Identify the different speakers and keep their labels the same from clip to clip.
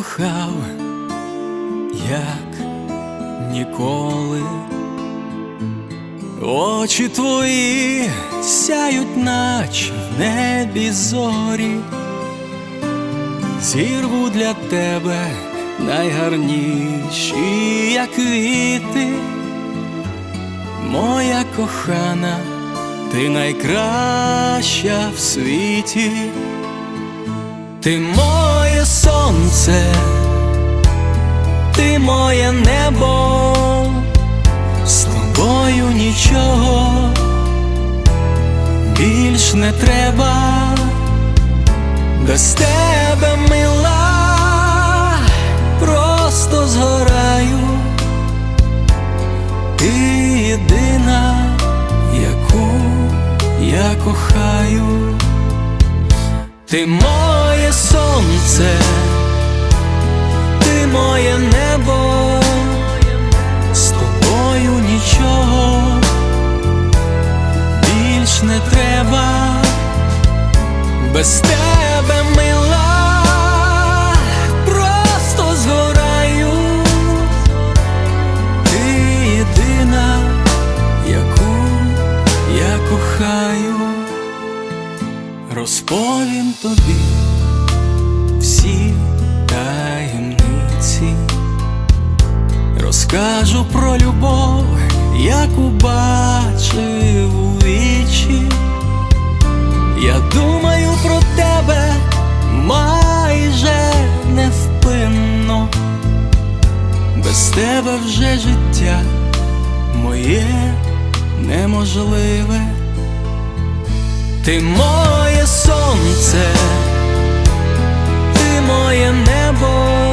Speaker 1: покохав, як ніколи. Очі твої сяють, наче в небі зорі, зірву для тебе найгарніші, як квіти, моя кохана, ти найкраща в світі, ти моє сонце, ти моє небо з тобою нічого більш не треба, без тебе мила, просто згораю, ти єдина, ти моє сонце, ти моє небо з тобою нічого більш не треба, без тебе мила, розповім тобі всі таємниці. Розкажу про любов, яку бачив у вічі. Я думаю про тебе майже невпинно, без тебе вже життя моє неможливе. Ти моє сонце, ти моє небо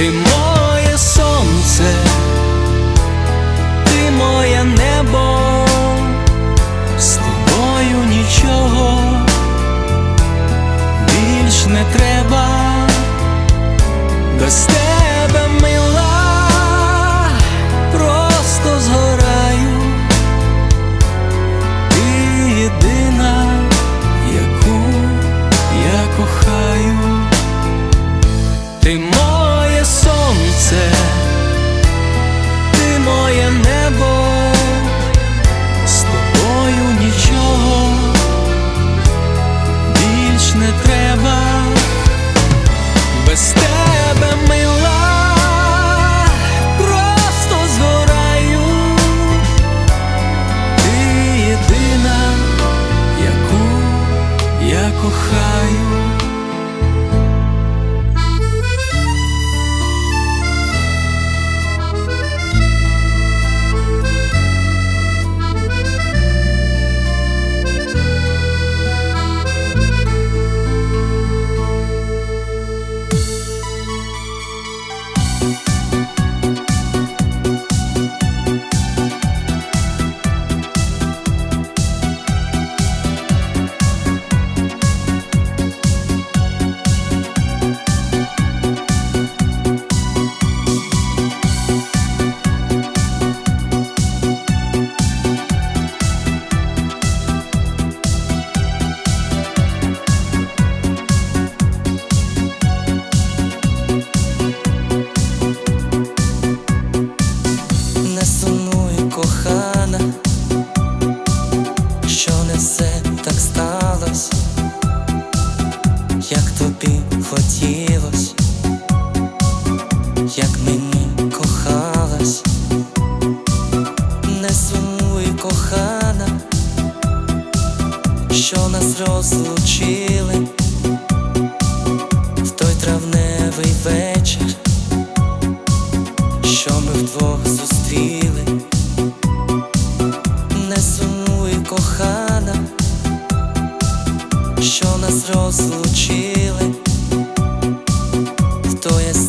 Speaker 1: Ти
Speaker 2: тобі хотілось, як мені кохалась, не сумуй, кохана, що нас розлучили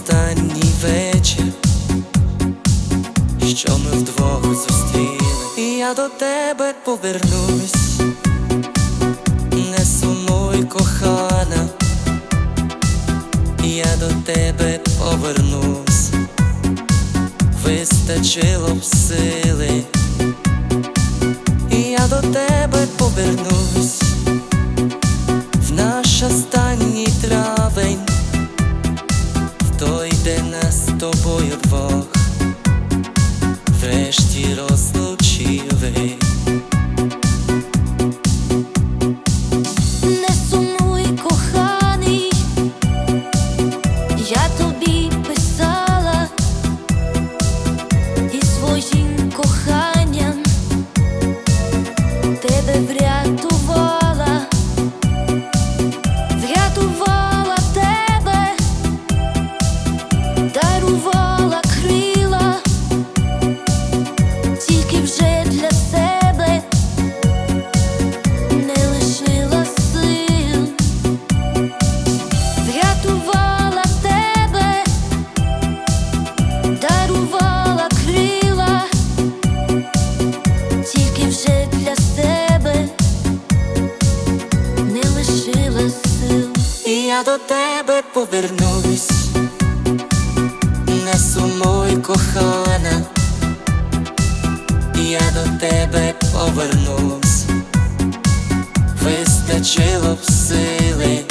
Speaker 2: останній вечір, що ми вдвох зустріли, і я до тебе повернусь, не сумуй, кохана, я до тебе повернусь, вистачило б сили. І я до тебе повернусь врешті розлучили.
Speaker 3: Я
Speaker 2: до тебе повернусь, не сумуй, кохана, я до тебе повернусь, вистачило б сили,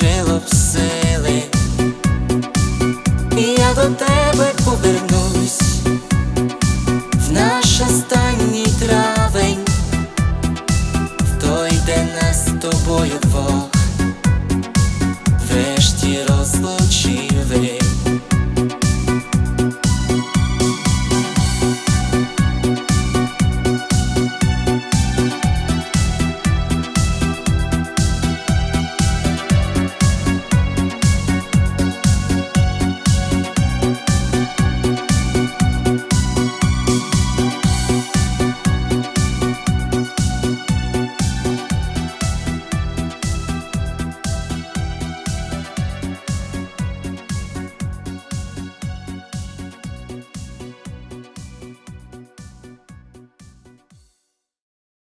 Speaker 2: вистачило б сили, і я до тебе повернусь,